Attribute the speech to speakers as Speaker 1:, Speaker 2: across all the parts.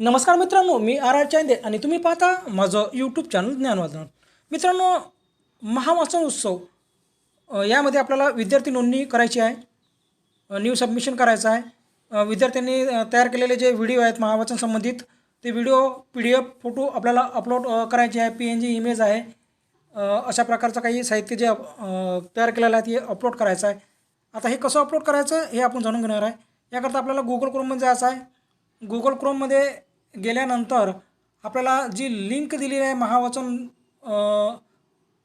Speaker 1: नमस्कार मित्रांनो मी R R Chande आणि तुम्ही पाहता माझं यूट्यूब चॅनल ज्ञानवादन मित्रांनो महावाचन उत्सव यामध्ये आपल्याला विद्यार्थी नोंदणी करायची आहे न्यू सबमिशन करायचं आहे. विद्यार्थ्यांनी तयार केलेले जे व्हिडिओ आहेत महावाचन संबंधित ते video P D F photo आपल्याला अपलोड करायचे आहे. पी एन जी इमेज आहे अशा प्रकारचं काही साहित्य जे तयार केलेलं आहे ते अपलोड करायचं आहे. आता हे कसं अपलोड करायचं हे आपण जाणून घेणार आहे. याकरता आपल्याला गुगल क्रोममध्ये जायचं आहे. गुगल क्रोममध्ये गेल्यानंतर आपल्याला जी लिंक दिलेली आहे महावाचन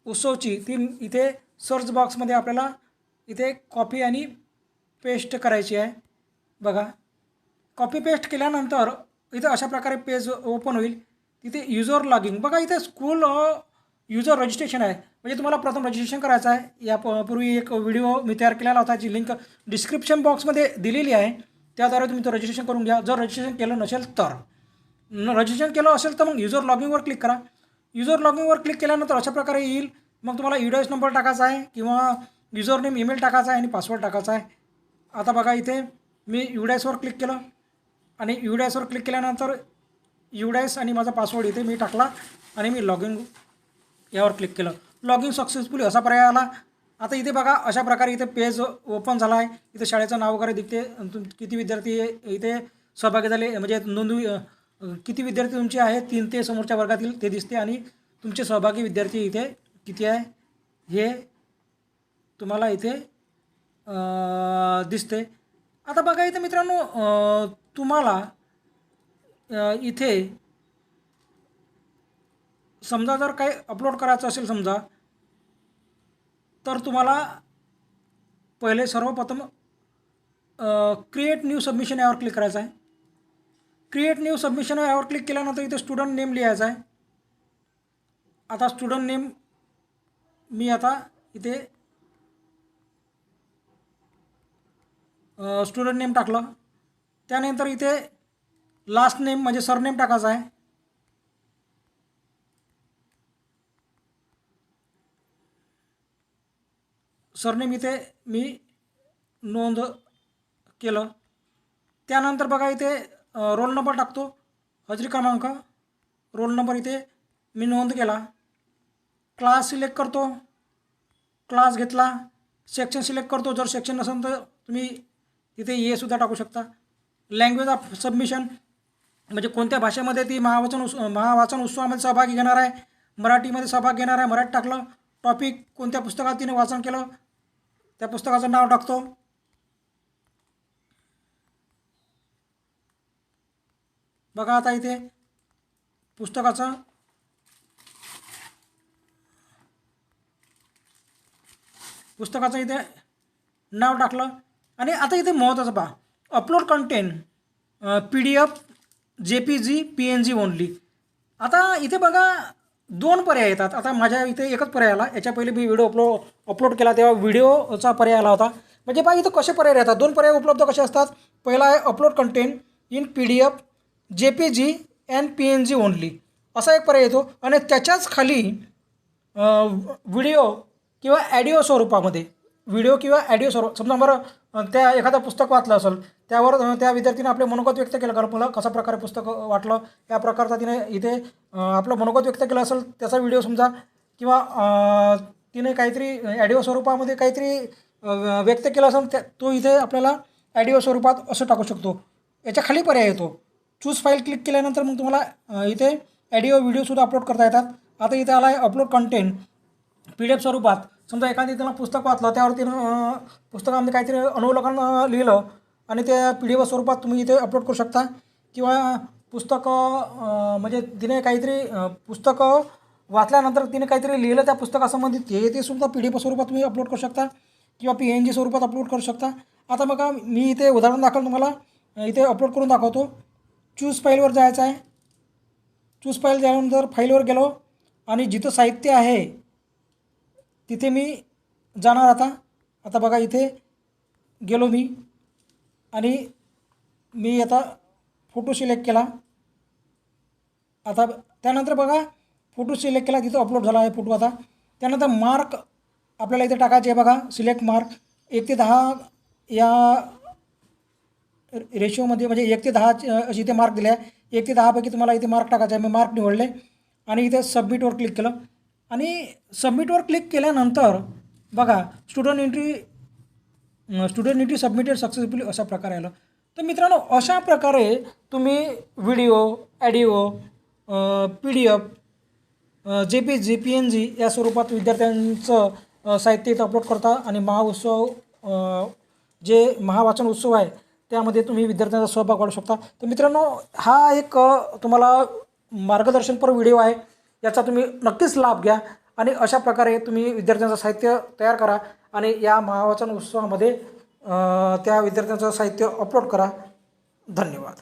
Speaker 1: उत्सवची ती इथे सर्च बॉक्समध्ये आपल्याला इथे कॉपी आणि पेस्ट करायची आहे. बघा. कॉपी पेस्ट केल्यानंतर इथं अशा प्रकारे पेज ओपन होईल. तिथे युजर लॉगिंग बघा इथे स्कूल युजर रजिस्ट्रेशन आहे. म्हणजे तुम्हाला प्रथम रजिस्ट्रेशन करायचं आहे. या प- पूर्वी एक व्हिडिओ मी तयार केलेला होता जी लिंक डिस्क्रिप्शन बॉक्समध्ये दिलेली आहे. त्याद्वारे तुम्ही तो रजिस्ट्रेशन करून घ्या. जर रजिस्ट्रेशन केलं नसेल तर. रजिस्ट्रेशन केलं असेल तर मग युजर लॉगिंगवर क्लिक करा. युजर लॉगिंगवर क्लिक केल्यानंतर अशा प्रकारे येईल. मग तुम्हाला युडायस नंबर टाकायचा आहे किंवा युजर नेम ईमेल टाकायचा आहे आणि पासवर्ड टाकायचा आहे. आता बघा इथे मी युडायसवर क्लिक केलं. आणि युडायसवर क्लिक केल्यानंतर युडायस आणि माझा पासवर्ड इथे मी टाकला आणि मी लॉग इन यावर क्लिक केलं. लॉग इन सक्सेसफुली असा पर्याय आला. आता इथे बघा अशा प्रकारे इथे पेज ओपन झाला आहे इथे शाळेचं नाव वगैरे दिसते तुम किती विद्यार्थी इथे सहभागी झाले? म्हणजे नोंदवी किती विद्यार्थी तुमचे आहेत? तीन ते समोरच्या वर्गातील ते दिसते. आणि तुमचे सहभागी विद्यार्थी इथे किती आहे? हे तुम्हाला इथे दिसते. आता बघा इथे मित्रांनो तुम्हाला इथे समजा जर काही अपलोड करायचं असेल समजा तर तुम्हाला पहिले सर्वप्रथम क्रिएट न्यू सबमिशन यावर क्लिक करायचं आहे. क्रिएट न्यू सबमिशन यावर क्लिक केल्यानंतर इथे स्टुडंट नेम लिहायचा आहे. आता स्टुडंट नेम मी आता इथे स्टुडंट नेम टाकलं. त्यानंतर इथे लास्ट नेम म्हणजे सरनेम टाकायचा आहे. सरनेम इथे मी नोंद केलं. त्यानंतर बघा इथे रोल नंबर टाकतो. हजेरी क्रमांक रोल नंबर इथे मी नोंद केला. क्लास सिलेक्ट करतो. क्लास घेतला. सेक्शन सिलेक्ट करतो. जर सेक्शन नसेल तर तुम्ही तिथे ये सुद्धा टाकू शकता. लँग्वेज ऑफ सबमिशन म्हणजे कोणत्या भाषेमध्ये ती महावाचन उत्स महावाचन उत्सवामध्ये सहभागी घेणार आहे? मराठीमध्ये सहभाग घेणार आहे? मराठी टाकलं. टॉपिक कोणत्या पुस्तकात तिने वाचन केलं? त्या पुस्तकाचं नाव टाकतो. बघा आता इथे पुस्तकाचं. पुस्तकाचं इथे नाव टाकलं. आणि आता इथे महत्त्वाचं पहा. Upload content P D F J P G P N G only आता इथे बघा दोन पर्याय येतात. आता माझ्या इथे एकच पर्याय आला. याच्या पहिले मी व्हिडिओ अपलो अपलोड केला तेव्हा व्हिडिओचा पर्याय आला होता. म्हणजे बा इथं कसे पर्याय येतात दोन पर्याय उपलब्ध कसे असतात? पहिला आहे upload content in P D F J P G and P N G only असा एक पर्याय येतो. आणि त्याच्याच खाली व्हिडिओ किंवा ॲडिओ स्वरूपामध्ये व्हिडिओ किंवा ॲडिओ स्वरूप समजा बरं त्या एखादं पुस्तक वाचलं असेल त्यावर त्या विद्यार्थीने आपले मनोगत व्यक्त केलं. कारण मला कशा प्रकारे पुस्तक वाटलं या प्रकारचा तिने इथे आपलं मनोगत व्यक्त केलं असेल त्याचा व्हिडिओ समजा किंवा तिने काहीतरी ॲडिओ स्वरूपामध्ये काहीतरी व्यक्त केलं असेल त्या तो इथे आपल्याला ॲडिओ स्वरूपात असं टाकू शकतो. याच्या खाली पर्याय येतो. चूज फाईल क्लिक केल्यानंतर मग तुम्हाला इथे ॲडिओ व्हिडिओसुद्धा अपलोड करता येतात. आता इथे आला आहे upload content P D F स्वरूपात समजा एखादी त्याला पुस्तक वाचलं त्यावर तिनं पुस्तकामध्ये काहीतरी अनुभवलकन लिहिलं आणि त्या पी डी एफ स्वरूपात तुम्ही इथे अपलोड करू शकता. किंवा पुस्तकं म्हणजे तिने काहीतरी पुस्तकं वाचल्यानंतर तिने काहीतरी लिहिलं त्या पुस्तकासंबंधित ते ते सुद्धा पी डी एफ स्वरूपात तुम्ही अपलोड करू शकता. किंवा पी एन जी स्वरूपात अपलोड करू शकता. आता बघा मी इथे उदाहरण दाखल तुम्हाला. इथे अपलोड करून दाखवतो. चूज फाईलवर जायचं आहे. चूज फाईल झाल्यानंतर फाईलवर गेलो. आणि जिथं साहित्य आहे तिथे मी जाणार आता. आता बघा इथे गेलो मी. आणि मी आता फोटो सिलेक्ट केला. आता त्यानंतर बघा फोटो सिलेक्ट केला तिथं अपलोड झाला आहे फोटो आता. त्यानंतर मार्क आपल्याला इथे टाकायचे आहे बघा सिलेक्ट मार्क एक ते दहा या रेशोमध्ये म्हणजे एक ते दहा अशी इथे मार्क दिले आहे एक ते दहापैकी तुम्हाला इथे मार्क टाकायचे आहे. मी मार्क निवडले आणि इथे सबमिटवर क्लिक केलं. आणि सबमिटवर क्लिक केल्यानंतर बघा student entry student entry submitted successfully अशा प्रकारे आलं. तर मित्रांनो अशा प्रकारे तुम्ही video audio P D F J P G P N G या स्वरूपात विद्यार्थ्यांचं साहित्य इथं अपलोड करता आणि महाउत्सव जे महावाचन उत्सव आहे त्यामध्ये तुम्ही विद्यार्थ्यांचा सहभाग वाढू शकता. तर मित्रांनो हा एक तुम्हाला मार्गदर्शनपर व्हिडिओ आहे. याचा तुम्ही नक्कीच लाभ घ्या आणि अशा प्रकारे तुम्ही विद्यार्थ्यांचं साहित्य तयार करा. आणि या महावाचन उत्सवामध्ये त्या विद्यार्थ्यांचं साहित्य अपलोड करा. धन्यवाद.